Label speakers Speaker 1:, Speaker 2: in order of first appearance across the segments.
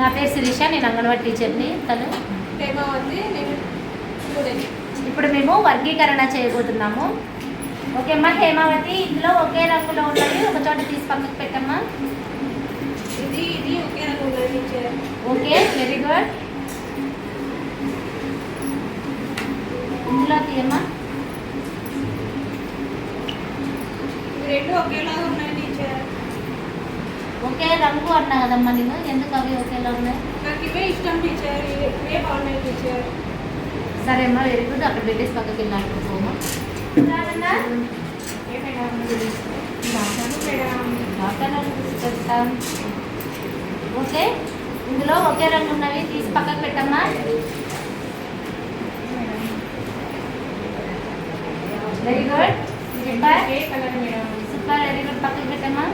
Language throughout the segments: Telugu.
Speaker 1: నా పేరు శిరీష నేను అంగన్వాడీ టీచర్ని. తను? ఇప్పుడు మేము వర్గీకరణ చేయబోతున్నాము. ఓకే అమ్మా హేమావతి ఇందులో ఒకే రంగులో ఉన్నవి ఒక చోట తీసి పక్కకు పెట్టమ్మా.
Speaker 2: ఇది ఇది ఒకే రంగు ఉన్నది టీచర్
Speaker 1: ఓకే వెరీ గుడ్. ఇందులో తీయమ్మా
Speaker 2: రెండు ఒకేలాగా ఉన్నాయి.
Speaker 1: ఒకే రంగు అన్నా కదమ్మా నేను? ఎందుకు అవి ఒకేలా ఉన్నాయి?
Speaker 2: నాకు ఇవే ఇష్టం టీచర్ ఇవే ఇవే బాగున్నాయి టీచర్
Speaker 1: సరే అమ్మా వెరీ గుడ్ అక్కడ పెట్టేసి పక్కకి వెళ్ళాలి పోమా? ఓకే? ఇందులో ఒకే రంగు ఉన్నవి తీసి పక్కకు పెట్టమ్మా. Very good super very good పక్కకు పెట్టమ్మా.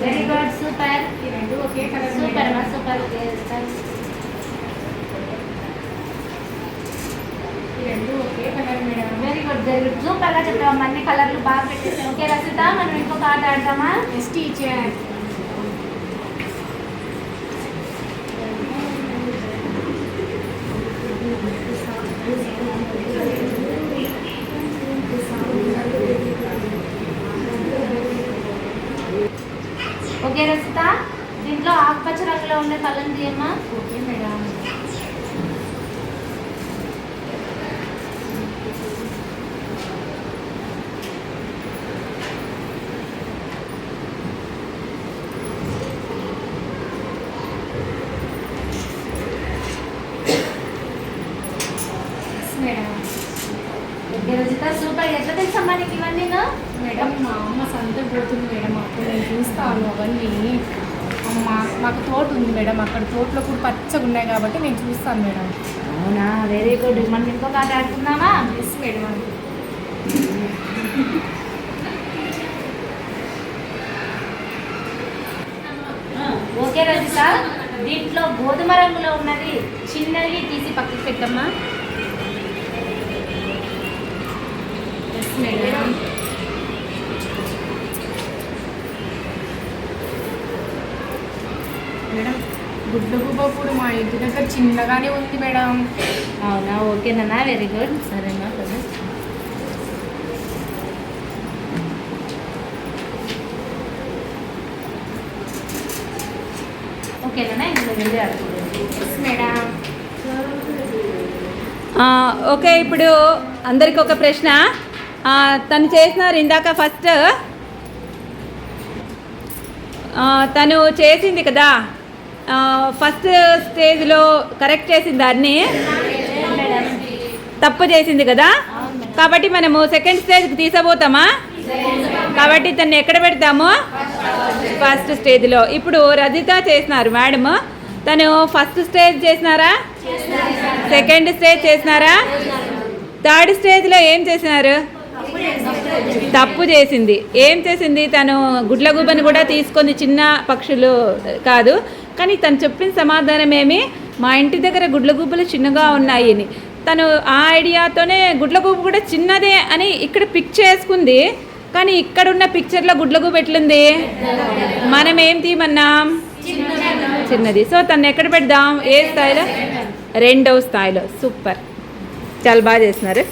Speaker 1: వెరీ గుడ్ సూపర్ సూపర్ అమ్మా సూపర్
Speaker 2: ఈ రెండు ఒకే colour madam
Speaker 1: very good very good సూపర్గా చెప్పాము అన్ని కలర్లు బాగా పెట్టేసాం ఓకే రసిత మనం ఇంకొక ఆట
Speaker 2: టీచర్
Speaker 1: ఓకే రసిత దీంట్లో ఆకుపచ్చ రంగులో ఉండే కలం తీయమ్మా
Speaker 2: ఓకే మేడం.
Speaker 1: సూపర్ ఎట్లా తెలుసమ్మా నీకు ఇవన్నీ
Speaker 2: మేడం మా అమ్మ సంత పోతుంది మేడం అప్పుడు నేను చూస్తాను అవన్నీ. అమ్మ మాకు తోట ఉంది మేడం అక్కడ తోటలో కూడా పచ్చగా ఉన్నాయి కాబట్టి నేను చూస్తాను మేడం.
Speaker 1: అవునా? వెరీ గుడ్ మనం ఇంకొక ఆట ఆడుకుందామా?
Speaker 2: Yes madam.
Speaker 1: ఓకే రజిత. దీంట్లో గోధుమ రంగులో ఉన్నది చిన్నవి తీసి పక్కకి పెట్టమ్మా.
Speaker 2: Yes madam. గుడ్డు గుబ్బప్పుడు మా ఇంటి దగ్గర చిన్నగానే ఉంది మేడం.
Speaker 1: అవునా? ఓకేనా వెరీ గుడ్. సరేనా కదా ఓకేనా ఇందులో వెళ్ళి
Speaker 2: ఎస్ మేడం.
Speaker 3: ఆ, ఓకే ఇప్పుడు అందరికి ఒక ప్రశ్న. ఆ, తను చేసినారు ఇందాక ఫస్ట్. ఆ, తను చేసింది కదా? ఫస్ట్ స్టేజ్లో కరెక్ట్ చేసింది దాన్ని తప్పు చేసింది కదా? కాబట్టి మనము సెకండ్ స్టేజ్కి తీసబోతామా? కాబట్టి తను ఎక్కడ పెడతాము? ఫస్ట్ స్టేజ్లో ఇప్పుడు రజిత చేసినారు మేడము తను ఫస్ట్ స్టేజ్ చేసినారా? సెకండ్ స్టేజ్ చేసినారా? థర్డ్ స్టేజ్లో ఏం చేసినారు? తప్పు చేసింది. ఏం చేసింది? తను గుడ్లగూబని కూడా తీసుకుంది చిన్న పక్షులు కాదు కానీ తను చెప్పిన సమాధానం ఏమి మా ఇంటి దగ్గర గుడ్లగుబ్బలు చిన్నగా ఉన్నాయి అని. తను ఆ ఐడియాతోనే గుడ్లగూపు కూడా చిన్నదే అని ఇక్కడ పిక్ చేసుకుంది. కానీ ఇక్కడ ఉన్న పిక్చర్లో గుడ్లగూబ ఎట్లుంది? మనం ఏం తీయమన్నాం? చిన్నది. సో తను ఎక్కడ పెడదాం? ఏ స్థాయిలో? రెండవ స్థాయిలో. సూపర్. చాలా బాగా చేస్తున్నారు.